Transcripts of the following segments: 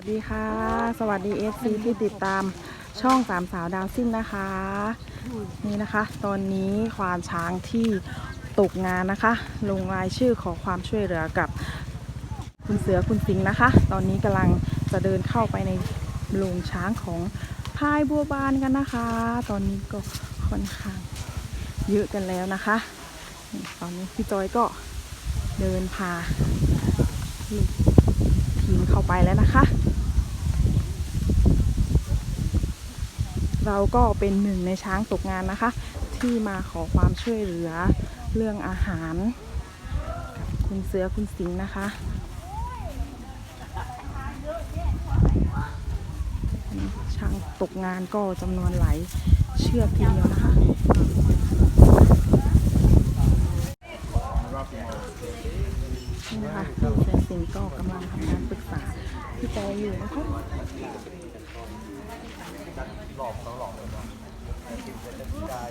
สวัสดีค่ะ สวัสดี FC ที่ติดตามช่องสามสาวดาวซิ่งนะคะ นี่นะคะ ตอนนี้ควานช้างที่ตกงานนะคะ ลงรายชื่อขอความช่วยเหลือกับคุณเสือคุณสิงห์นะคะ ตอนนี้กำลังจะเดินเข้าไปในโรงช้างของพายบัวบานกันนะคะ ตอนนี้ก็ค่อนข้างเยอะกันแล้วนะคะ ตอนนี้พี่จอยก็เดินพาทีมเข้าไปแล้วนะคะ เราก็เป็นหนึ่งในช้างตกงานนะคะ ที่มาขอความช่วยเหลือเรื่องอาหารกับคุณเสือคุณสิงห์นะคะช้างตกงานก็จำนวนหลายเชือกทีเดียวนะคะนี่นะคะพี่เสือสิงห์ก็กำลังทำการปรึกษาพี่จอยู่นะคะ หลอกเขาหลอกเลยว่ากินเสร็จแล้วที่ได้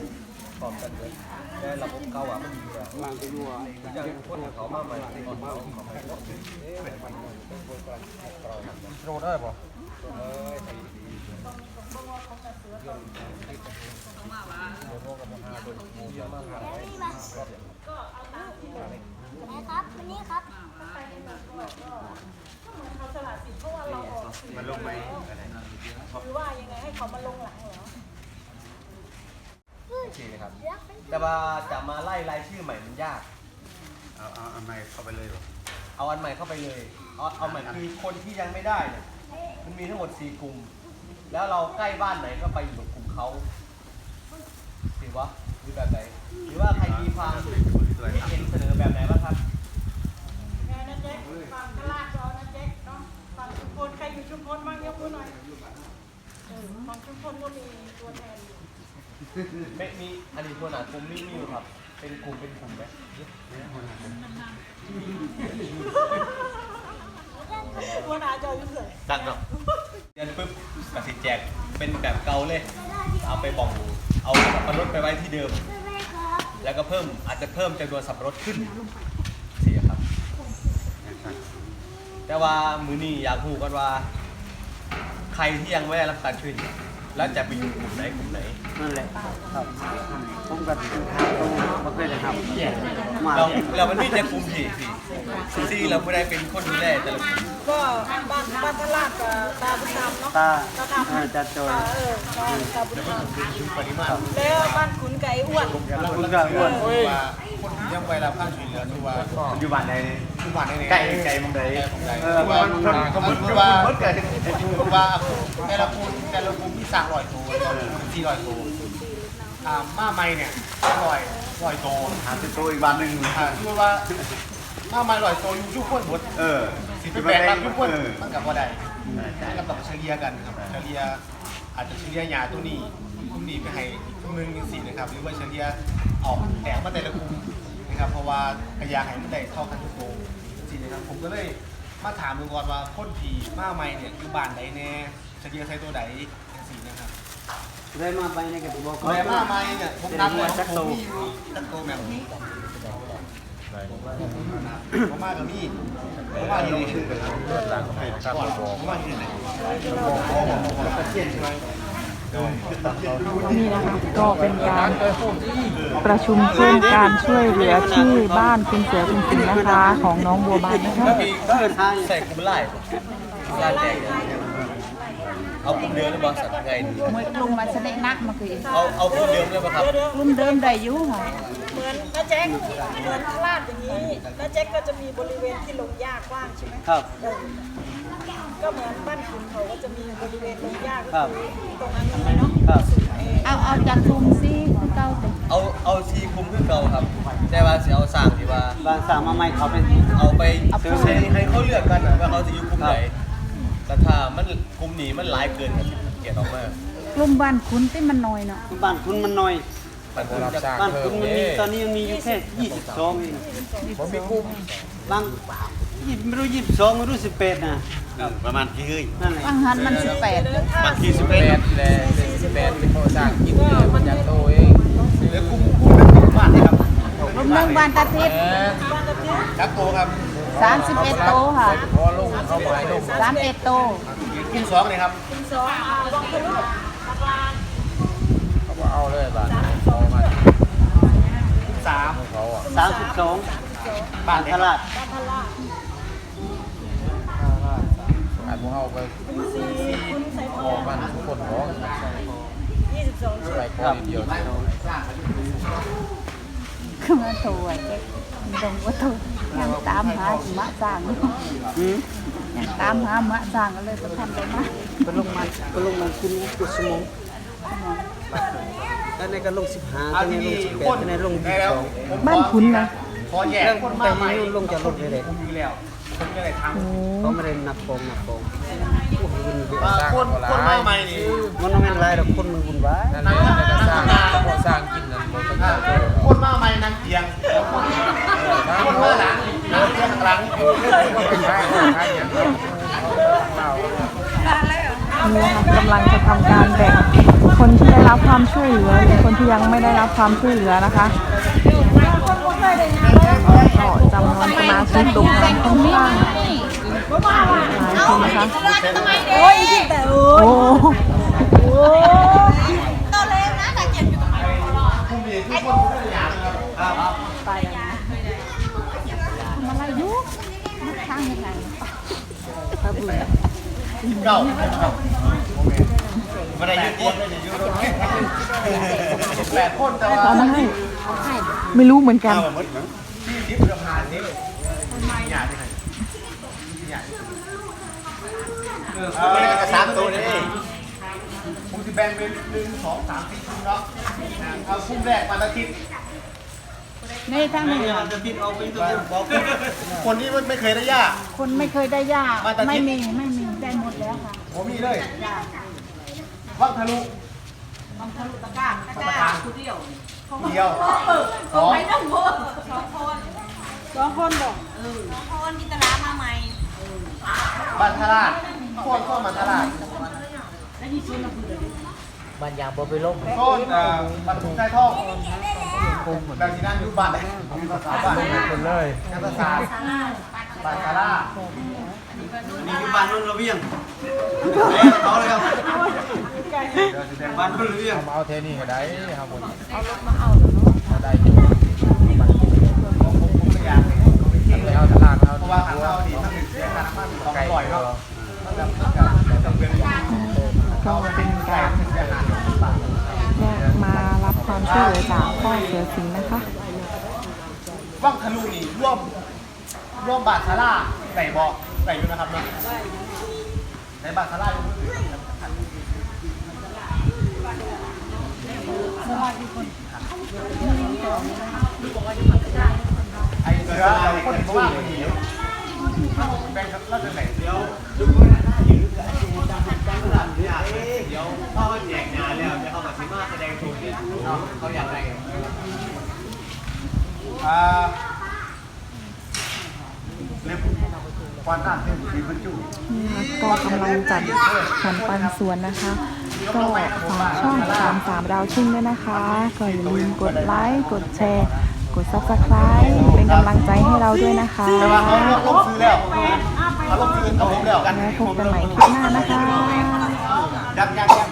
ตอบกันเลยแต่ระบบเก่าอะมันดีแล้วบางไปดูอะอย่างคนเขามาใหม่ที่ก่อนเขาเขาไม่รู้เอ๊ะมันโรได้ป่ะเออดีดีเยอะมากครับนะครับ วันนี้ครับมันลงไหมหรือว่ายังไงให้เขามาลงหลังเหรอโอเคครับ แต่ว่าจะมาไล่รายชื่อใหม่มันยาก เอาเอาเอาไม้เข้าไปเลยเหรอเอาอันใหม่เข้าไปเลย เอาเอาใหม่คือคนที่ยังไม่ได้เนี่ยมันมีทั้งหมดสี่กลุ่ม แล้วเราใกล้บ้านไหนก็ไปอยู่กับกลุ่มเขาถือว่าหรือแบบไหนหรือว่าใครมีความคิดเห็นเสนอแบบไหนบ้างครับ ไงนะเจ๊กฝั่งตลาดจอนะเจ๊กเนาะฝั่งชุมพลใครอยู่ชุมพลบ้างยกมือหน่อยเออฝั่งชุมพลก็มีตัวแทนอยู่ ไม่ มีอันนี้ตัวหนากลุ่มไม่มีอยู่ครับ เป็นกลุ่มเป็นกลุ่มไหมตัวหนาจออยู่เลยดังเนาะเรียนปุ๊บตัดสินแจกเป็นแบบเก่าเลย เอาไปบอกเอาสับปะรดไปไว้ที่เดิม แล้วก็เพิ่มอาจจะเพิ่มจำนวนสับปะรดขึ้นเสียครับ แต่ว่ามือนี้อยากพูดกันว่า ใครที่ยังไม่ได้รับการช่วยเหลือ แล้วจะไปอยู่กลุ่มไหนกลุ่มไหน นั่นแหละครับผมก็ถึงทางตรงมาเคยจะทำมาเราเรามันมีแต่กลุ่มที่ที่ที่เราไม่ได้เป็นคนดูแลแต่ละกลุ่มก็บ้านบ้านตลาดกับตาบุญธรรมเนาะตาตาทำเออจัดโจยเออตาตาบุญธรรมปริมาณแล้วบ้านขุนไก่อ้วนคุณก็อ้วนว่าคนที่ยังไว้รับข้างช่วยเหลือคือว่าปัจจุบันในทุกวันในไก่ไก่มึงไดเออว่ามันมันสมมติว่าคือว่าแต่ละภูแต่ละภูมิที่สร้างลอยตัวที่ลอยตัวอ่ามาใหม่เนี่ยลอยลอยตัวหาติดตัวอีกบ้านหนึ่งอ่าคือว่ามาใหม่ลอยตัวอยู่ทุกคนหมดเออสิบแปดรับทุกคนมันกับว่าใดมันกับต้องเฉลี่ยกันครับเฉลี่ยอาจจะเฉลี่ยยาตัวนี้ตัวนี้ไปให้ตัวนึงเป็นสี่นะครับหรือว่าเฉลี่ยออกแตกมาแต่ละกลุ่มนะครับเพราะว่ากระยาให้มันได้เท่ากันทุกโรงสี่นะครับผมก็เลยมาถามดูก่อนว่าคนผีมาใหม่เนี่ยอยู่บ้านใดแน่เฉลี่ยใช้ตัวใด ได้มาไปในกระตุ้บอกแต่มาใหม่เนี่ยผมนับเลยผมมีอยู่ตักโตแบบนี้ผมมากับมีผมมาที่ไหนผมมาที่ไหนนี่นะคะก็เป็นการประชุมเพื่อการช่วยเหลือที่บ้านคุณเสือคุณสิงห์นะคะ ของน้องบัวบานนะคะเออทางใส่กลุ่มไล่ไล่แจก เอากลุ่มเดิมหรือเปล่าสัตว์ไงดีมวยกลุ่มมาแสดงนักมาคือเอาเอากลุ่มเดิมเลยป่ะครับกลุ่มเดิมได้อยู่ค่ะเหมือนน้าแจ๊กเหมือนตลาดอย่างนี้น้าแจ๊กก็จะมีบริเวณที่ลงหญ้ากว้างใช่ไหมครับ เออก็เหมือนบ้านขุนเขาก็จะมีบริเวณลงหญ้าครับตรงนั้นเลยเนาะครับเอาเอาจากกลุ่มซิคือเก่าแต่เอาเอาซีคุมขึ้นเก่าครับ แต่ว่าสิเอาสร้างที่ว่าบ้านสามมาใหม่เขาเป็น เอาไปให้ให้เขาเลือกกันนะว่าเขาจะอยู่กลุ่มไหน แต่ถ้ามันกลุ่มนี้มันหลายเกินครับเกลียดออกมากลุ่มบ้านคุณที่มันน้อยเนาะบ้านคุณมันน้อยปัญหาจะบ้านคุณมันมีตอนนี้ยังมีอยู่แค่ยี่สิบสองเองผมมีกุ้มบางยี่ไม่รู้ยี่สิบสองไม่รู้สิบแปดนะประมาณกี่เฮ้ยนั่นแหละบางหันมันสิบแปดบางทีสิบแปดและสิบแปดเป็นโครงสร้างกินเดือนมันจะโตเองเหลือกุ้มกุ้มบ้านนี่ครับกลุ่มหนึ่งบ้านตาทิพย์ตักโตครับก สามสิบเอ็ดโตค่ะพอลงเข้าไปลงสามเอ็ดโตกินสองเลยครับเขาก็เอาเลยบาทเอามาสามเขาอะสามสิบสองบาทตลาดอันพวกเขาไปพอมันทุกคนร้องไปพอเดียว คือมาโตไอ้เจ๊ดงว่าโตยังตามหาหมะสร้างอีกยังตามหามะสร้างก็เลยไปทำได้มาก็ลงมาก็ลงมาคุณกุศมงแล้วในก็ลงสิบห้าเอาในที่ลนี่งสิบแปคดนในลงได้ยี่สิบแล้วสองบ้านคุณนะขอแยกเรื่องคนแต่มาใหม่ลงจะลงเลยเลยผมอยู่แล้วผมจะได้ทโอ้เขาไม่ได้นับโปงนับโปงโอ้โหมันเยอะำอ่าคนคนมาใหม่นี่มันต้องเป็นไรหรอกคนมันวุ่นวายนั่นเลยนั่นสร้างพอสร้างกินนั่นผมต้องอ่าการค นมาใหม่นั่งเตียงแล้วคนคนมาหลังนั่งเตียงข้างหลังใช่ใช่อย่างเราเรานี่นะคะกำลังจะทำการแบ่งคนที่ได้รับความช่วยเหลือหรือคนที่ยังไม่ได้รับความช่วยเหลือนะคะก็จำนวนสมาชิกตกงานค่อนข้างหลายคนนะคะโอ้โหตัวเล็กนะแต่เจ็บอยู่ตรงไหน ผู้มีทุกคนทุกอย่างครับ อะไรอยู่ทางยังไง เก้าครับไม่ได้ยืดคนไม่ได้ยืดแปดคนแต่ว่าเอามาให้ ไม่รู้เหมือนกัน เอาแบบที่ทิพย์ประพานนี่หยาดที่ไหนหยาดเออผมไม่ได้กระสามตัวนี่ผมจะแบ่งเป็นหนึ่งสองสามสี่ทุ่มเนาะเอาทุ่มแรกวันอาทิตย์นี่ทางนี้จะติดเอาไปตัวเดียวบอกคนที่ไม่เคยได้ยาคนไม่เคยได้ยามาตาทิไม่พย์มีไม่มี ได้หมดแล้วค่ะผมมีเลยวังทะลุตะการตะการเดียวเดียวสองสองคนจินตนามาใหม่บันทราชโค่นโค่นบันทราชบันยางบ่ไปลงโค่นเอ่อบันทุกใจท่องแบบที่นั่นอยู่บ้านเลยบ้านคนเลยนักศึกษา บันทราชนี่อยู่บ้านนุ่นระเบียงเขาเลยครับบ้านนุ่นระเบียงเอาเทนี่ก็ได้ครับผมเอารถผมมาเอาได้อยู่ไม่อยากให้เขาไปเที่ยวไปเอาตลาดเอาเพราะว่าทางเราดีทั้งหนึ่งเสียค่าน้ำมันสองไก่ร้อยก็เนาะจำเป็นก็เป็นการแยกมารับความช่วยเหลือจากพ่อเสือสิงห์นะคะว่างทะลุนี่ร่วม ร่วมบาทซาร่าใส่บอกใส่อยู่นะครับเนาะในบาทซาร่าอยู่มือถือไอ้เสือเราคนเขาว่ามันหนีแบ่งครับเราจะไหนเดี๋ยวเดี๋ยวพ่อมาแจกงานแล้วจะเข้ามาซิมาแสดงตัวเนี่ยเขาอยากอะไรอ่าเล็บควันหน้าเส้นสีบร รจุก็กำลังจัดสวนปันสวนนะคะ ก็ฝากช่องสามสามดาวชิ่งด้วยนะคะ ก็อย่าลืมกดไลค์ กดแชร์ กด subscribe เป็นกำลังใจให้เราด้วยนะคะแต่ว่าเขาลบซื้อแล้วเขาลบซื้อเอาผมแล้วกันแล้วพบกันใหม่คลิปหน้านะคะยังยังยัง